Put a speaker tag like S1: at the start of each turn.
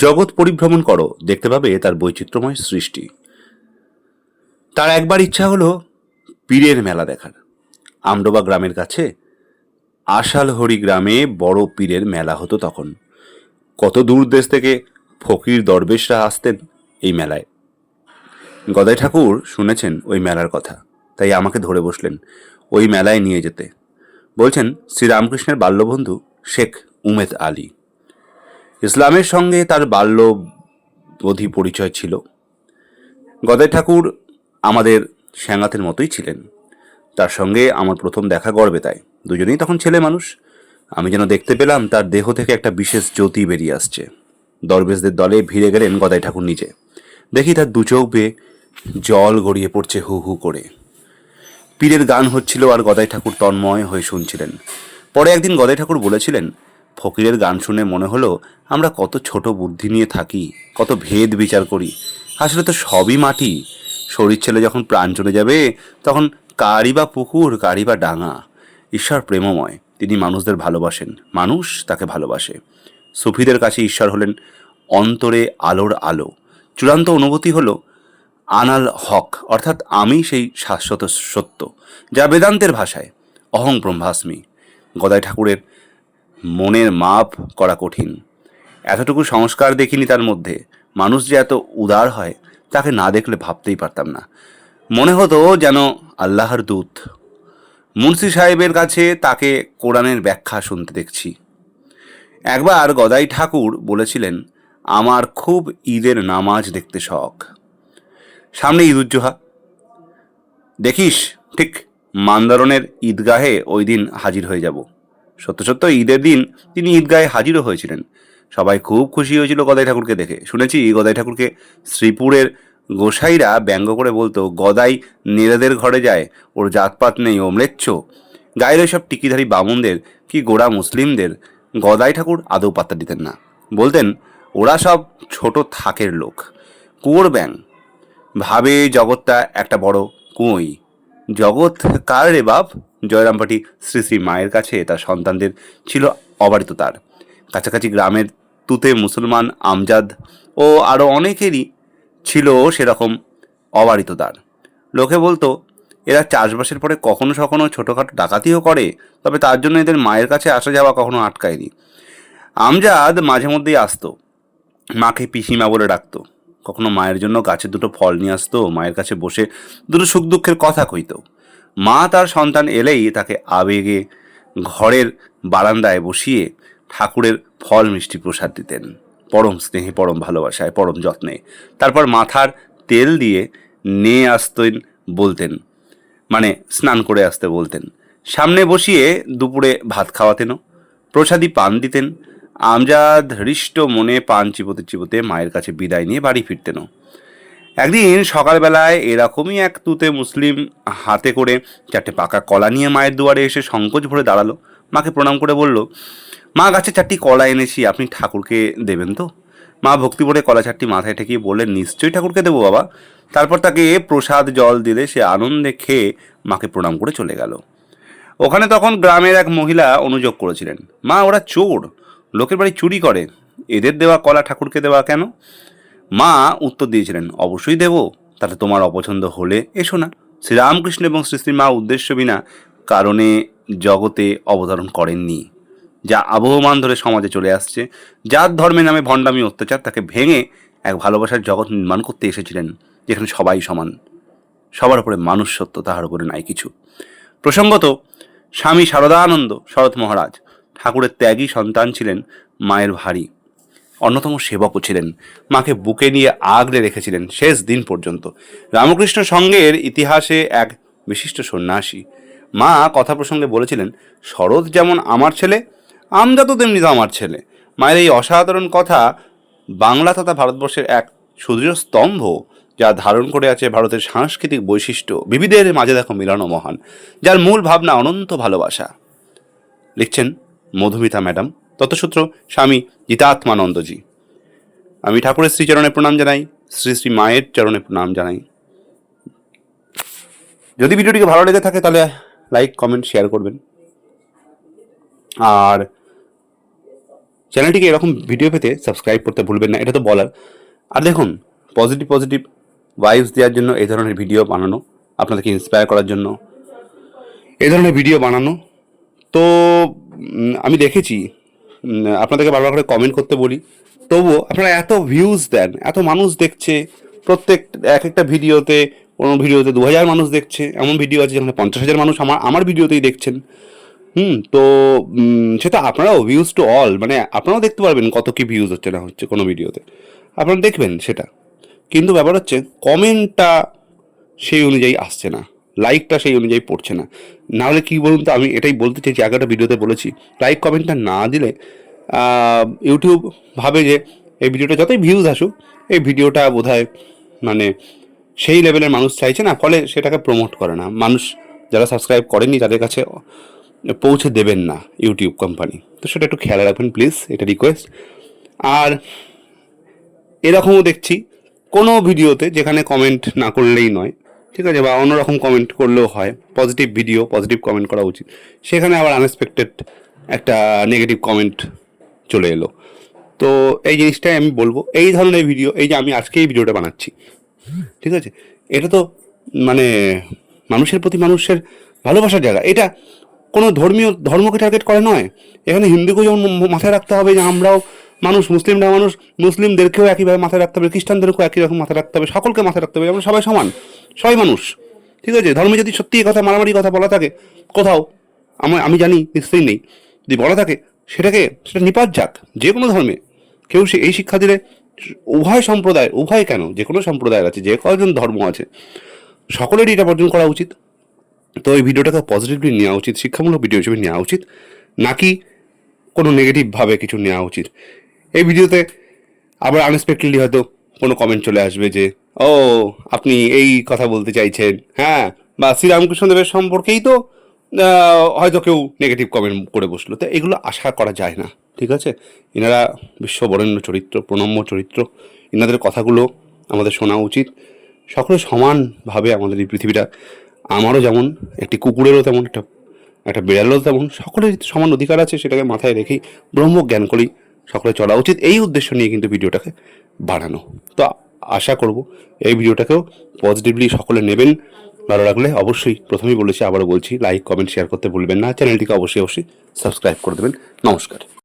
S1: জগৎ পরিভ্রমণ করো, দেখতে পাবে তার বৈচিত্র্যময় সৃষ্টি। তার একবার ইচ্ছা হলো পীরের মেলা দেখার। আমডোবা গ্রামের কাছে, আশালহরি গ্রামে বড় পীরের মেলা হতো তখন। কত দূর দেশ থেকে ফকির দরবেশরা আসতেন এই মেলায়। গদাই ঠাকুর শুনেছেন ওই মেলার কথা, তাই আমাকে ধরে বসলেন ওই মেলায় নিয়ে যেতে। বলছেন, শ্রীরামকৃষ্ণের বাল্যবন্ধু শেখ উমেদ আলী। ইসলামের সঙ্গে তার বাল্য অধি পরিচয় ছিল। গদাই ঠাকুর আমাদের স্যাঙাতের মতোই ছিলেন। তার সঙ্গে আমার প্রথম দেখা গর্বে তাই। দুজনেই তখন ছেলে মানুষ। আমি যেন দেখতে পেলাম তার দেহ থেকে একটা বিশেষ জ্যোতি বেরিয়ে আসছে। দরবেশদের দলে ভিড়ে গেলেন গদাই ঠাকুর নিজে। দেখি তার দু চোখ বেয়ে জল গড়িয়ে পড়ছে হু হু করে। পীরের গান হচ্ছিল আর গদাই ঠাকুর তন্ময় হয়ে শুনছিলেন। পরে একদিন গদাই ঠাকুর বলেছিলেন ফকিরের গান শুনে মনে হলো, আমরা কত ছোট বুদ্ধি নিয়ে থাকি, কত ভেদ বিচার করি। আসলে তো সবই মাটি। শরীর ছেলে যখন প্রাণ চলে যাবে, তখন কারি বা পুকুর, কারি বা ডাঙা। ঈশ্বর প্রেমময়, তিনি মানুষদের ভালোবাসেন, মানুষ তাকে ভালোবাসে। সুফিদের কাছে ঈশ্বর হলেন অন্তরে আলোর আলো। চূড়ান্ত অনুভূতি হলো আনাল হক, অর্থাৎ আমি সেই শাশ্বত সত্য, যা বেদান্তের ভাষায়, অহং ব্রহ্মাস্মি। গদাই ঠাকুরের মনের মাপ করা কঠিন। এতটুকু সংস্কার দেখিনি তার মধ্যে। মানুষ যে এত উদার হয়, তাকে না দেখলে ভাবতেই পারতাম না। মনে হতো যেন আল্লাহর দূত। মুন্সি সাহেবের কাছে তাকে কোরআনের ব্যাখ্যা শুনতে দেখছি। একবার গদাই ঠাকুর বলেছিলেন, আমার খুব ঈদের নামাজ দেখতে শখ। সামনে ঈদ উজ্জোহা। দেখিস, ঠিক মান্দারণের ঈদগাহে ওই দিন হাজির হয়ে যাব। সত্য সত্য ঈদের দিন তিনি ঈদগাহে হাজিরও হয়েছিলেন। সবাই খুব খুশি হয়েছিল গদাই ঠাকুরকে দেখে। শুনেছি গদাই ঠাকুরকে শ্রীপুরের গোসাইরা ব্যঙ্গ করে বলতো, গদাই নেড়েদের ঘরে যায়, ওর জাতপাত নেই, ও ম্লেচ্ছ। গায়ের ওই সব টিকিধারী বামুনদের কি গোড়া মুসলিমদের? গদাই ঠাকুর আদৌ পাত্তা দিতেন না। বলতেন, ওরা সব ছোট থাকের লোক। কুয়োর ব্যাং। ভাবে জগৎটা একটা বড় কুঁয়োই জগৎ কার রে বাপ? জয়রামপাটি শ্রী শ্রী মায়ের কাছে তার সন্তানদের ছিল অবারিত তার। কাছাকাছি গ্রামের তুতে মুসলমান আমজাদ ও আরও অনেকেরই ছিল সেরকম অবারিত তার। লোকে বলতো, এরা চাষবাসের পরে কখনো সখনো ছোটোখাটো ডাকাতিও করে, তবে তার জন্য এদের মায়ের কাছে আসা যাওয়া কখনো আটকায়নি। আমজাদ মাঝে মধ্যেই আসতো, মাকে পিসিমা বলে ডাকতো। কখনো মায়ের জন্য গাছে দুটো ফল নিয়ে আসতো, মায়ের কাছে বসে দুটো সুখ দুঃখের কথা কইতো। মা তার সন্তান এলেই তাকে আবেগে ঘরের বারান্দায় বসিয়ে ঠাকুরের ফল মিষ্টি প্রসাদ দিতেন। পরম স্নেহে, পরম ভালোবাসায়, পরম যত্নে। তারপর মাথার তেল দিয়ে নিয়ে আসতেন বলতেন মানে স্নান করে আসতে বলতেন। সামনে বসিয়ে দুপুরে ভাত খাওয়াতেনও প্রসাদী পান দিতেন। আমজাদ হৃষ্ট মনে পান চিবোতে চিবোতে মায়ের কাছে বিদায় নিয়ে বাড়ি ফিরতেনও একদিন সকালবেলায় এরকমই এক তুতে মুসলিম হাতে করে চারটে পাকা কলা নিয়ে মায়ের দুয়ারে এসে সংকোচ ভরে দাঁড়াল। মাকে প্রণাম করে বলল, মা, গাছে চারটি কলা এনেছি, আপনি ঠাকুরকে দেবেন তো? মা ভক্তি ভরে কলা চারটি মাথায় ঠেকিয়ে বললেন, নিশ্চয়ই ঠাকুরকে দেবো বাবা। তারপর তাকে প্রসাদ, জল দিলে সে আনন্দে খেয়ে মাকে প্রণাম করে চলে গেল। ওখানে তখন গ্রামের এক মহিলা অনুযোগ করেছিলেন, মা, ওরা চোর, লোকের বাড়ি চুরি করে, এদের দেওয়া কলা ঠাকুরকে দেওয়া কেন? মা উত্তর দিয়েছিলেন, অবশ্যই দেব, তাতে তোমার অপছন্দ হলে এসো না। শ্রীরামকৃষ্ণ এবং শ্রী শ্রী মা উদ্দেশ্য বিনা কারণে জগতে অবতরণ করেননি, যা আবহমান ধরে সমাজে চলে আসছে, যার ধর্মের নামে ভণ্ডামি অত্যাচার তাকে ভেঙে এক ভালোবাসার জগৎ নির্মাণ করতে এসেছিলেন, যেখানে সবাই সমান। সবার উপরে মানুষ সত্য তাহার উপরে নাই কিছু। প্রসঙ্গত, স্বামী শারদানন্দ শরৎ মহারাজ ঠাকুরের ত্যাগী সন্তান ছিলেন মায়ের ভারী। অন্যতম সেবকও ছিলেন। মাকে বুকে নিয়ে আগলে রেখেছিলেন শেষ দিন পর্যন্ত। রামকৃষ্ণ সঙ্গের ইতিহাসে এক বিশিষ্ট সন্ন্যাসী। মা কথা প্রসঙ্গে বলেছিলেন, শরৎ যেমন আমার ছেলে, আমজাত তেমনি তো আমার ছেলে। মায়ের এই অসাধারণ কথা বাংলা তথা ভারতবর্ষের এক সুদৃঢ় স্তম্ভ, যা ধারণ করে আছে ভারতের সাংস্কৃতিক বৈশিষ্ট্য। বিবিধের মাঝে দেখো মিলন মহান, যার মূল ভাবনা অনন্ত ভালোবাসা। লিখছেন মধুমিতা ম্যাডাম। ততসূত্র স্বামী গীতাত্মানন্দজি আমি ঠাকুরের শ্রীচরণে প্রণাম জানাই, শ্রী শ্রী মায়ের চরণে প্রণাম জানাই। যদি ভিডিওটিকে ভালো লেগে থাকে তাহলে লাইক, কমেন্ট, শেয়ার করবেন। আর চ্যানেলটিকে এরকম ভিডিও পেতে সাবস্ক্রাইব করতে ভুলবেন না, এটা তো বলার। আর দেখুন পজিটিভ পজিটিভ ভাইবস দেওয়ার জন্য এই ধরনের ভিডিও বানানো, আপনাদেরকে ইন্সপায়ার করার জন্য এই ধরনের ভিডিও বানানো। তো আমি দেখেছি আপনাদেরকে বারবার করে কমেন্ট করতে বলি। তবুও আপনারা এত ভিউজ দেন, এত মানুষ দেখছে, প্রত্যেক এক একটা ভিডিওতে, কোনো ভিডিওতে দু হাজার মানুষ দেখছে, এমন ভিডিও আছে যেখানে পঞ্চাশ হাজার মানুষ আমার আমার ভিডিওতেই দেখছেন। হুম, তো সেটা আপনারাও ভিউজ টু অল মানে আপনারাও দেখতে পারবেন কত কি ভিউজ হচ্ছে না হচ্ছে কোনো ভিডিওতে। আপনারা দেখবেন সেটা। কিন্তু ব্যাপার হচ্ছে কমেন্টটা সেই অনুযায়ী আসছে না। লাইকটা সেই অনুযায়ী পড়ছে না। নাহলে কি বলুন তো, আমি এটাই বলতে চাইছি আগেটা ভিডিওতে বলেছি লাইক কমেন্টটা না দিলে ইউটিউব ভাবে যে এই ভিডিওটা যতই ভিউজ আসুক, এই ভিডিওটা বোধহয় মানে সেই লেভেলের মানুষ চাইছে না, ফলে সেটাকে প্রমোট করে না। মানুষ যারা সাবস্ক্রাইব করেনি তাদের কাছে পৌঁছে দেবেন না ইউটিউব কোম্পানি তো সেটা একটু খেয়াল রাখবেন প্লিজ এটা রিকোয়েস্ট আর এরকমও দেখছি, কোনো ভিডিওতে যেখানে কমেন্ট না করলেই নয় ঠিক আছে, বা অন্যরকম কমেন্ট করলেও হয়। পজিটিভ ভিডিও পজিটিভ কমেন্ট করা উচিত। সেখানে আবার আনএক্সপেক্টেড একটা নেগেটিভ কমেন্ট চলে এলো। তো এই জিনিসটাই আমি বলব। এই ধরনের ভিডিও এই যে আমি আজকে এই ভিডিওটা বানাচ্ছি, ঠিক আছে? এটা তো মানে মানুষের প্রতি মানুষের ভালোবাসার জায়গা। এটা কোনো ধর্মীয়, ধর্মকে টার্গেট করে নয়। এখানে হিন্দুকেও যেমন মাথায় রাখতে হবে যে আমরাও মানুষ, মুসলিমরা মানুষ, মুসলিমদেরকেও একইভাবে মাথায় রাখতে হবে, খ্রিস্টানদেরকেও একই রকম মাথায় রাখতে হবে, সকলকে মাথায় রাখতে হবে, আমরা সবাই সমান, সবাই মানুষ, ঠিক আছে? ধর্মে যদি সত্যি কথা, মারামারি কথা বলা থাকে, কোথাও আমার আমি জানি, নিশ্চয়ই নেই, যদি বলা থাকে, সেটাকে, সেটা নিপাত যাক, যে কোনো ধর্মে, কেউ সে, এই শিক্ষা দিলে, উভয় সম্প্রদায়, উভয় কেন? যে কোনো সম্প্রদায়ের আছে, যে কজন ধর্ম আছে, সকলেরই এটা বর্জন করা উচিত। তো এই ভিডিওটাকে পজিটিভলি নেওয়া উচিত, শিক্ষামূলক ভিডিও হিসেবে নেওয়া উচিত, নাকি কোনো নেগেটিভভাবে কিছু নেওয়া উচিত? এই ভিডিওতে আবার আনএক্সপেক্টেডলি হয়তো কোনো কমেন্ট চলে আসবে যে, ও, আপনি এই কথা বলতে চাইছেন। হ্যাঁ বা শ্রীরামকৃষ্ণদেবের সম্পর্কেই তো হয়তো কেউ নেগেটিভ কমেন্ট করে বসল। তো এগুলো আশা করা যায় না, ঠিক আছে? এনারা বিশ্ববরেণ্য চরিত্র, প্রণম্য চরিত্র, এনাদের কথাগুলো আমাদের শোনা উচিত। সকলে সমানভাবে আমাদের এই পৃথিবীটা, আমারও যেমন, একটি কুকুরেরও তেমন, একটা একটা বিড়ালেরও তেমন সকলের সমান অধিকার আছে, সেটাকে মাথায় রেখেই ব্রহ্মজ্ঞান করেই সকলে চলা উচিত। এই উদ্দেশ্য নিয়ে কিন্তু ভিডিওটাকে বাড়ানো তো আশা করব এই ভিডিওটাকেও পজিটিভলি সকলে নেবেন। ভালো লাগলে অবশ্যই প্রথমেই বলেছি, আবারও বলছি লাইক কমেন্ট শেয়ার করতে ভুলবেন না। চ্যানেলটিকে অবশ্যই অবশ্যই সাবস্ক্রাইব করে দেবেন। নমস্কার।